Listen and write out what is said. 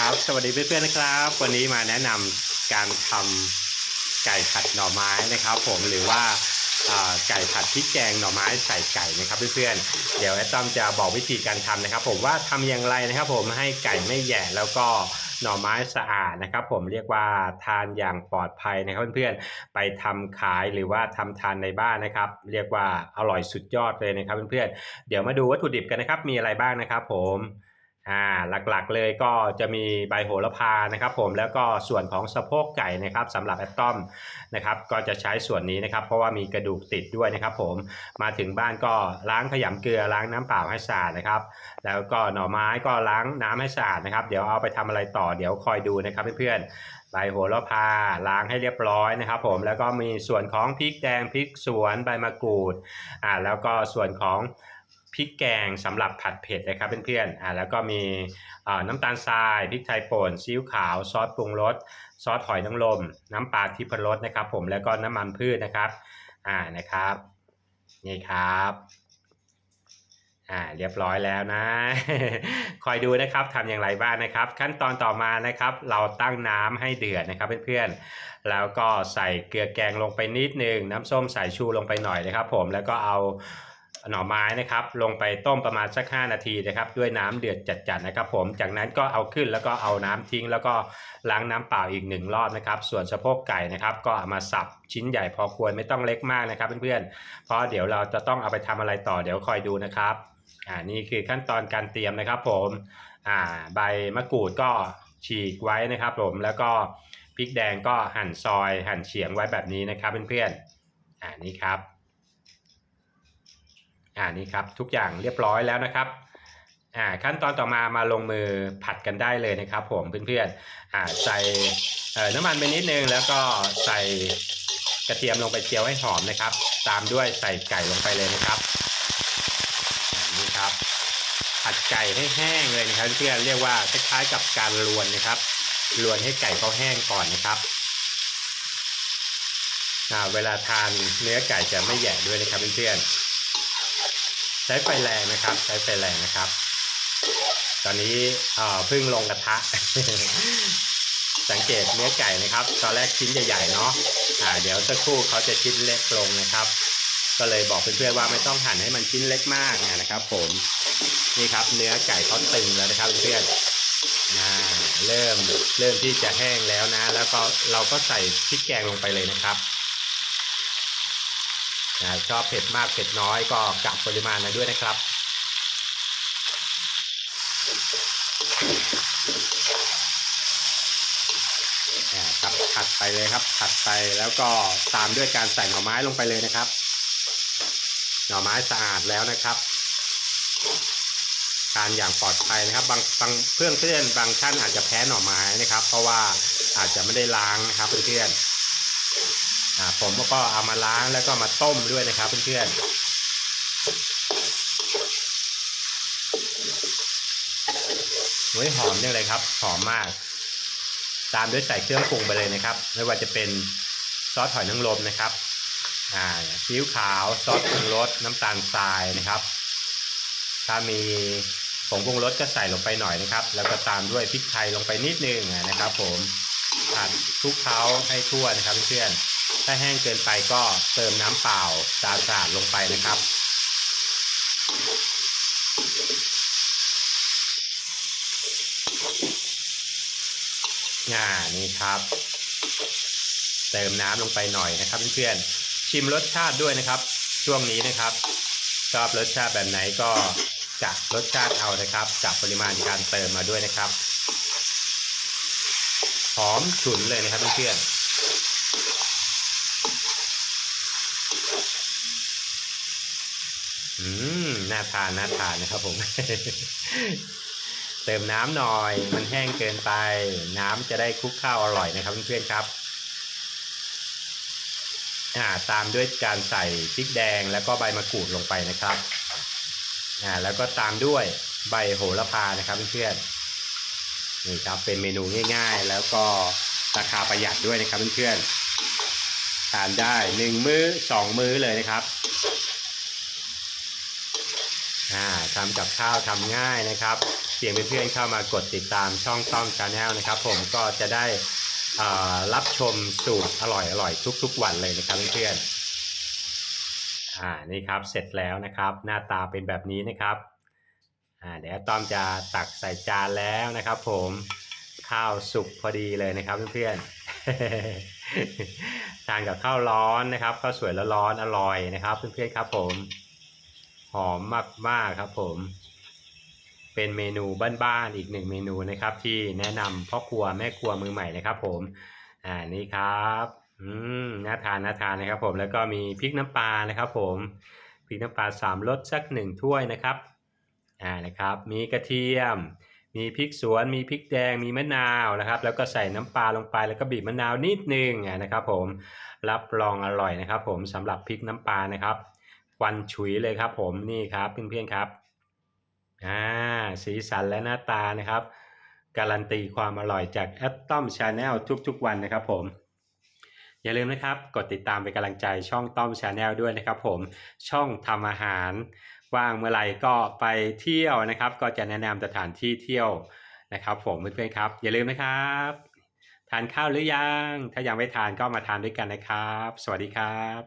ครับ สวัสดีเพื่อนๆนะครับ วันนี้มาแนะนำการทำไก่ผัดหน่อไม้นะครับ ผมหรือว่าไก่ผัดพริกแกงหน่อไม้ใส่ไก่นะครับเพื่อนๆเดี๋ยวแอดต้อมจะบอกวิธีการทำนะครับ ผมว่าทำอย่างไรนะครับ ผมให้ไก่ไม่แหย่แล้วก็หน่อไม้สะอาดนะครับ ผมเรียกว่าทานอย่างปลอดภัยนะครับเพื่อนๆไปทำขายหรือว่าทำทานในบ้านนะครับ เรียกว่าอร่อยสุดยอดเลยนะครับเพื่อนๆเดี๋ยวมาดูวัตถุดิบกันนะครับ มีอะไรบ้างนะครับ ผม อ่าหลักๆเลยก็จะมีใบโหระพานะครับ ผมแล้วก็ส่วนของสะโพกไก่นะครับสำหรับแอดต้อมนะครับก็จะใช้ส่วนนี้นะครับ เพราะว่ามีกระดูกติดด้วยนะครับ ผมมาถึงบ้านก็ล้างขยำเกลือล้างน้ำเปล่าให้สะอาดนะครับ แล้วก็หน่อไม้ก็ล้างน้ำให้สะอาดนะครับ เดี๋ยวเอาไปทำอะไรต่อเดี๋ยวคอยดูนะครับเพื่อนๆใบโหระพาล้างให้เรียบร้อยนะครับ ผมแล้วก็มีส่วนของพริกแดงพริกสวนใบมะกรูดอ่าแล้วก็ส่วนของ พริกแกงสำหรับผัดเผ็ดนะครับเพื่อนๆอ่าแล้วก็มีน้ำตาลทรายพริกไทยป่นซีอิ๊วขาวซอสปรุงรสซอสหอยนางรมน้ำปลาทิพรสนะครับ ผมแล้วก็น้ำมันพืชนะครับอ่านะครับนี่ครับอ่าเรียบร้อยแล้วนะ คอยดูนะครับทำอย่างไรบ้างนะครับ ขั้นตอนต่อมานะครับ เราตั้งน้ำให้เดือดนะครับเพื่อนๆแล้วก็ใส่เกลือแกงลงไปนิดนึงน้ำส้มสายชูลงไปหน่อยนะครับ ผมแล้วก็เอา หน่อไม้นะครับ ลงไปต้มประมาณสัก 5 นาทีนะครับ ด้วยน้ำเดือดจัดๆนะครับ ผมจากนั้นก็เอาขึ้นแล้วก็เอาน้ำทิ้ง แล้วก็ล้างน้ำเปล่าอีกหนึ่งรอบนะครับ ส่วนสะโพกไก่นะครับ ก็เอามาสับชิ้นใหญ่พอควรไม่ต้องเล็กมากนะครับเพื่อนๆเพราะเดี๋ยวเราจะต้องเอาไปทำอะไรต่อเดี๋ยวคอยดูนะครับอ่านี่คือขั้นตอนการเตรียมนะครับ ผมอ่าใบมะกรูดก็ฉีกไว้นะครับ ผมแล้วก็พริกแดงก็หั่นซอย หั่นเฉียงไว้แบบนี้นะครับเพื่อนๆอ่านี่ครับ อ่านี่ครับทุกอย่างเรียบร้อยแล้วนะครับอ่าขั้นตอนต่อมามาลงมือผัดกันได้เลยนะครับ ผมเพื่อนๆอ่าใส่น้ำมันไปนิดนึงแล้วก็ใส่กระเทียมลงไปเจียวให้หอมนะครับ ตามด้วยใส่ไก่ลงไปเลยนะครับนี่ครับผัดไก่ให้แห้งเลยนะครับเพื่อนเรียกว่าคล้ายๆกับการลวนนะครับลวนให้ไก่เขาแห้งก่อนนะครับอ่าเวลาทานเนื้อไก่จะไม่แหย่ด้วยนะครับเพื่อนๆ ใช้ไฟแรงนะครับ ใช้ไฟแรงนะครับ ตอนนี้เอ่อเพิ่งลงกระทะ สังเกตเนื้อไก่นะครับ ตอนแรกชิ้นใหญ่ๆเนาะอ่าเดี๋ยวสักครู่เขาจะชิ้นเล็กลงนะครับก็เลยบอกเพื่อนๆว่าไม่ต้องหั่นให้มันชิ้นเล็กมากนะครับ ผมนี่ครับ เนื้อไก่เขาตึงแล้วนะครับเพื่อนนะเริ่มเริ่มที่จะแห้งแล้วนะ แล้วก็เราก็ใส่พริกแกงลงไปเลยนะครับ นะชอบเผ็ดมากเผ็ดน้อยก็กลับปริมาณมาด้วยนะครับอ่าครับผัดไปเลยครับผัดไปแล้วก็ตามด้วยการใส่หน่อไม้ลงไปเลยนะครับ หน่อไม้สะอาดแล้วนะครับทานอย่างปลอดภัยนะครับบางบางเพื่อนเพื่อนบางท่านอาจจะแพ้หน่อไม้นะครับ เพราะว่าอาจจะไม่ได้ล้างนะครับเพื่อนๆอ่า ผมก็เอามาล้างแล้วก็มาต้มด้วยนะครับเพื่อนๆเฮ้ยหอมจังเลยครับ หอมมาก ตามด้วยใส่เครื่องปรุงไปเลยนะครับ ไม่ว่าจะเป็นซอสหอยนางรมนะครับอ่าซีอิ๊วขาวซอสปรุงรสน้ำตาลทรายนะครับ ถ้ามีผงปรุงรสก็ใส่ลงไปหน่อยนะครับ แล้วก็ตามด้วยพริกไทยลงไปนิดนึงนะครับ ผมผัดคลุกเคล้าให้ทั่วนะครับเพื่อนๆ ถ้าแห้งเกินไปก็เติมน้ำเปล่าสะอาดลงไปนะครับอ่านี่ครับ เติมน้ำลงไปหน่อยนะครับเพื่อนๆชิมรสชาติด้วยนะครับ ช่วงนี้นะครับ ชอบรสชาติแบบไหนก็จัดรสชาติเอานะครับจับปริมาณการเติมมาด้วยนะครับหอมฉุนเลยนะครับเพื่อนๆ อืมน่าทานน่าทานนะครับผม เติมน้ำหน่อย มันแห้งเกินไป น้ำจะได้คลุกข้าวอร่อยนะครับเพื่อนๆครับอ่าตามด้วยการใส่พริกแดงแล้วก็ใบมะกรูดลงไปนะครับอ่าแล้วก็ตามด้วยใบโหระพานะครับเพื่อนๆนี่ครับเป็นเมนูง่ายๆ แล้วก็ราคาประหยัดด้วยนะครับเพื่อนๆทานได้หนึ่งมื้อสองมื้อเลยนะครับอ่า ทำกับข้าวทำง่ายนะครับเพียงเพื่อนๆเข้ามากดติดตามช่องต้อมชาแนลนะครับ ผมก็จะได้รับชมสูตรอร่อยๆทุก ๆ วันเลยนะครับเพื่อนๆอ่านี่ครับเสร็จแล้วนะครับ หน้าตาเป็นแบบนี้นะครับอ่าเดี๋ยวต้อมจะตักใส่จานแล้วนะครับ ผมข้าวสุกพอดีเลยนะครับเพื่อนๆทานกับข้าวร้อนนะครับข้าวสวยแล้วร้อนอร่อยนะครับเพื่อนๆครับผม หอมมากๆครับผม เป็นเมนูบ้านๆอีกหนึ่งเมนูนะครับ ที่แนะนำพ่อครัวแม่ครัวมือใหม่นะครับ ผม อ่านี่ครับอืมน่าทานน่าทานนะครับ ผมแล้วก็มีพริกน้ำปลานะครับ ผมพริกน้ำปลาสามรสสักหนึ่งถ้วยนะครับอ่านะครับ มีกระเทียม มีพริกสวน มีพริกแดงมีมะนาวนะครับ แล้วก็ใส่น้ำปลาลงไปแล้วก็บีบมะนาวนิดนึงอ่านะครับ ผมรับรองอร่อยนะครับ ผมสำหรับพริกน้ำปลานะครับ ควันฉุยเลยครับผมนี่ครับเพื่อนๆครับอ่าสีสันและหน้าตานะครับ การันตีความอร่อยจากแอตตอมชาแนลทุกๆวันนะครับผมอย่าลืมนะครับกดติดตามเป็นกำลังใจช่องต้อมชาแนลด้วยนะครับผมช่องทำอาหารว่างเมื่อไหร่ก็ไปเที่ยวนะครับ ก็จะแนะนำสถานที่เที่ยวนะครับผมเพื่อนๆครับ อย่าลืมนะครับ ทานข้าวหรือยัง ถ้ายังไม่ทานก็มาทานด้วยกันนะครับ สวัสดีครับ